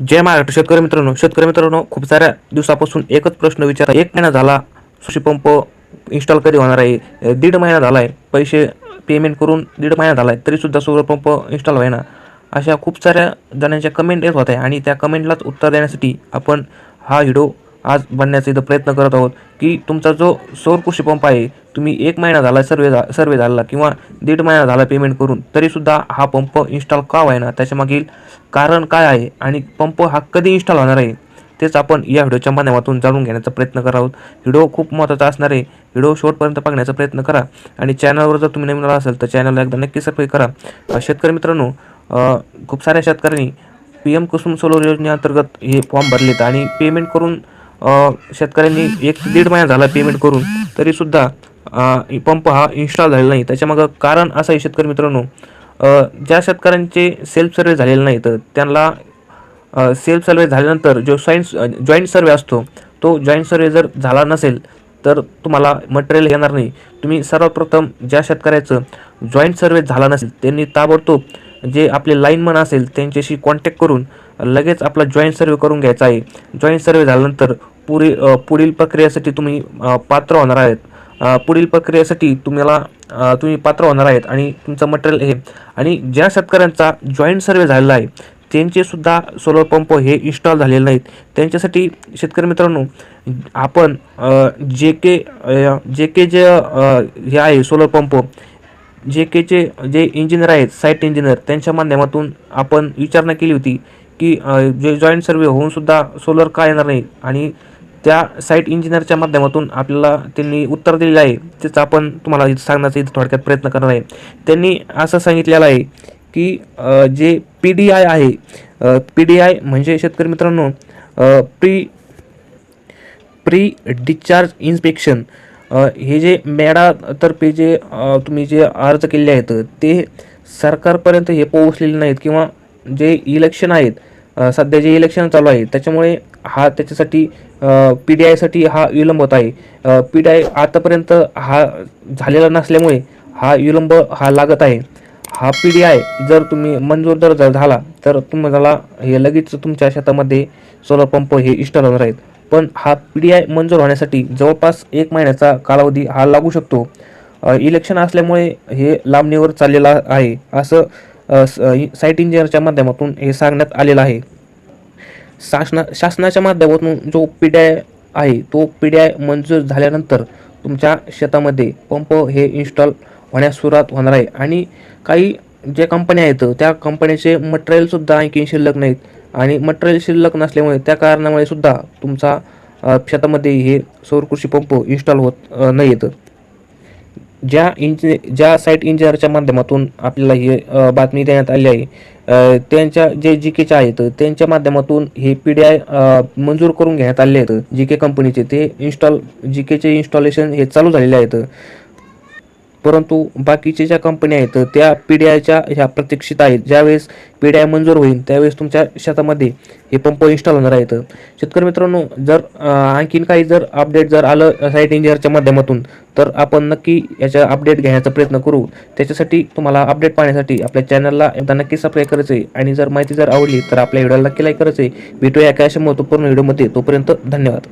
जय महाराष्ट्र. शेतकरी मित्रांनो शेतकरी मित्रांनो खूप साऱ्या दिवसापासून एकच प्रश्न विचार एक महिना झाला कृषी पंप इन्स्टॉल कधी होणार आहे? दीड महिना झाला आहे पैसे पेमेंट करून दीड महिना झाला आहे तरीसुद्धा सोलर पंप इन्स्टॉल व्हायना. अशा खूप साऱ्या जणांच्या कमेंट येत होत आहे आणि त्या कमेंटलाच उत्तर देण्यासाठी आपण हा व्हिडिओ आज बनण्याचा इथं प्रयत्न करत आहोत की तुमचा जो सौर कृषी पंप आहे तुम्ही एक महिना झाला सर्वे झा सर्वे झाला किंवा दीड महिना झाला पेमेंट करून तरीसुद्धा हा पंप इन्स्टॉल का व्हायना त्याच्यामागील कारण काय आहे आणि पंप हा कधी इन्स्टॉल होणार आहे? तेच आपण या व्हिडिओच्या माध्यमातून जाणून घेण्याचा प्रयत्न करत आहोत. व्हिडिओ खूप महत्त्वाचा असणार आहे. व्हिडिओ शेवटपर्यंत बघण्याचा प्रयत्न करा आणि चॅनलवर जर तुम्ही नवीन आला असेल तर चॅनलला एकदा नक्की सबस्क्राईब करा. शेतकरी मित्रांनो खूप साऱ्या शेतकऱ्यांनी पी एम कुसुम सोलर योजनेअंतर्गत हे फॉर्म भरलेत आणि पेमेंट करून शेतकऱ्यांनी एक दीड महिना झाला पेमेंट करून तरीसुद्धा अ, पंप हा इन्स्टॉल झालेला नाही. त्याच्यामागं कारण असं आहे शेतकरी मित्रांनो ज्या शेतकऱ्यांचे सेल्फ सर्वे झालेले नाही तर त्यांना सेल्फ सर्वे झाल्यानंतर जो सायन्स जॉईंट सर्वे असतो तो जॉईंट सर्वे जर झाला नसेल तर तुम्हाला मटेरियल येणार नाही. तुम्ही सर्वप्रथम ज्या शेतकऱ्याचं जॉईंट सर्वे झाला नसेल त्यांनी ताबडतोब जे आपले लाईनमन असेल त्यांच्याशी कॉन्टॅक्ट करून लगेच आपला जॉईंट सर्वे करून घ्यायचा आहे. जॉईंट सर्वे झाल्यानंतर पुढे पुढील प्रक्रियेसाठी तुम्ही पात्र होणार आहेत. पुढील प्रक्रियेसाठी तुम्हाला तुम्ही पात्र होणार आहेत आणि तुमचं मटेरियल हे. आणि ज्या शेतकऱ्यांचा जॉईंट सर्वे झालेला आहे त्यांचेसुद्धा सोलर पंप हे इन्स्टॉल झालेले नाहीत. त्यांच्यासाठी शेतकरी मित्रांनो आपण जे के जे के जे हे आहे सोलर पंप जे केचे जे इंजिनियर आहेत साईट इंजिनियर त्यांच्या माध्यमातून आपण विचारणा केली होती. की जे जॉईंट सर्वे होऊनसुद्धा सोलर का येणार नाही? आणि त्या साईट इंजिनियरच्या माध्यमातून आपल्याला त्यांनी उत्तर दिलेलं आहे त्याचं आपण तुम्हाला इथं सांगण्याचा इथं थोडक्यात प्रयत्न करणार आहे. त्यांनी असं सांगितलेलं आहे की जे पी डी आय आहे पी डी आय म्हणजे शेतकरी मित्रांनो प्री प्री डिस्चार्ज इन्स्पेक्शन हे जे मॅडातर्फे जे तुम्ही जे अर्ज केले आहेत ते सरकारपर्यंत हे पोहोचलेले नाहीत किंवा जे इलेक्शन आहेत सध्या जे इलेक्शन चालू आहे त्याच्यामुळे हा त्याच्यासाठी पी डी आयसाठी हा विलंब होत आहे. पी डी आय आतापर्यंत हा झालेला नसल्यामुळे हा विलंब हा लागत आहे. हा पी डी आय जर तुम्ही मंजूर जर जर झाला तर तुम्हाला हे लगेच तुमच्या शेतामध्ये सोलर पंप हे इन्स्टॉल होणार आहेत. पण हा पी डी आय मंजूर होण्यासाठी जवळपास एक महिन्याचा कालावधी हा लागू शकतो. इलेक्शन असल्यामुळे हे लांबणीवर चाललेला आहे. असं साईट इंजिनियरच्या माध्यमातून हे सांगण्यात आलेलं आहे. शासना शासनाच्या माध्यमातून जो पी डी आय आहे तो पी डी आय मंजूर झाल्यानंतर तुमच्या शेतामध्ये पंप हे इन्स्टॉल होण्यास सुरुवात होणार आहे. आणि काही ज्या कंपन्या आहेत त्या कंपनीचे मटेरियलसुद्धा आणखी शिल्लक नाहीत. आणि मटेरियल शिल्लक नसल्यामुळे त्या कारणामुळे सुद्धा तुमचा शेतामध्ये हे सौर कृषी पंप इन्स्टॉल होत नाही येतं ज्या इंजि ज्या साईट इंजिनियरच्या माध्यमातून आपल्याला ही बातमी देण्यात आली आहे त्यांच्या जे जी केच्या आहेत त्यांच्या माध्यमातून हे पी डी आय मंजूर करून घेण्यात आले आहेत. जी के कंपनीचे ते इन्स्टॉल जी केचे इन्स्टॉलेशन हे चालू झालेले आहेत. परंतु बाकीच्या ज्या कंपन्या आहेत त्या पी डी आयच्या ह्या प्रतीक्षित आहेत. ज्यावेळेस पी डी आय मंजूर होईल त्यावेळेस तुमच्या शेतामध्ये हे पंप इन्स्टॉल होणार आहेत. शेतकरी मित्रांनो जर आणखीन काही जर अपडेट जर आलं साईट इंजिनियरच्या माध्यमातून तर आपण नक्की याचा अपडेट घेण्याचा प्रयत्न करू. त्याच्यासाठी तुम्हाला अपडेट पाहण्यासाठी आपल्या चॅनलला एकदा नक्की सबस्क्राईब करायचं आहे आणि जर माहिती जर आवडली तर आपल्या व्हिडिओला नक्की लाईक करायचं आहे भेटूया काय अशा महत्त्वपूर्ण व्हिडिओमध्ये तोपर्यंत धन्यवाद.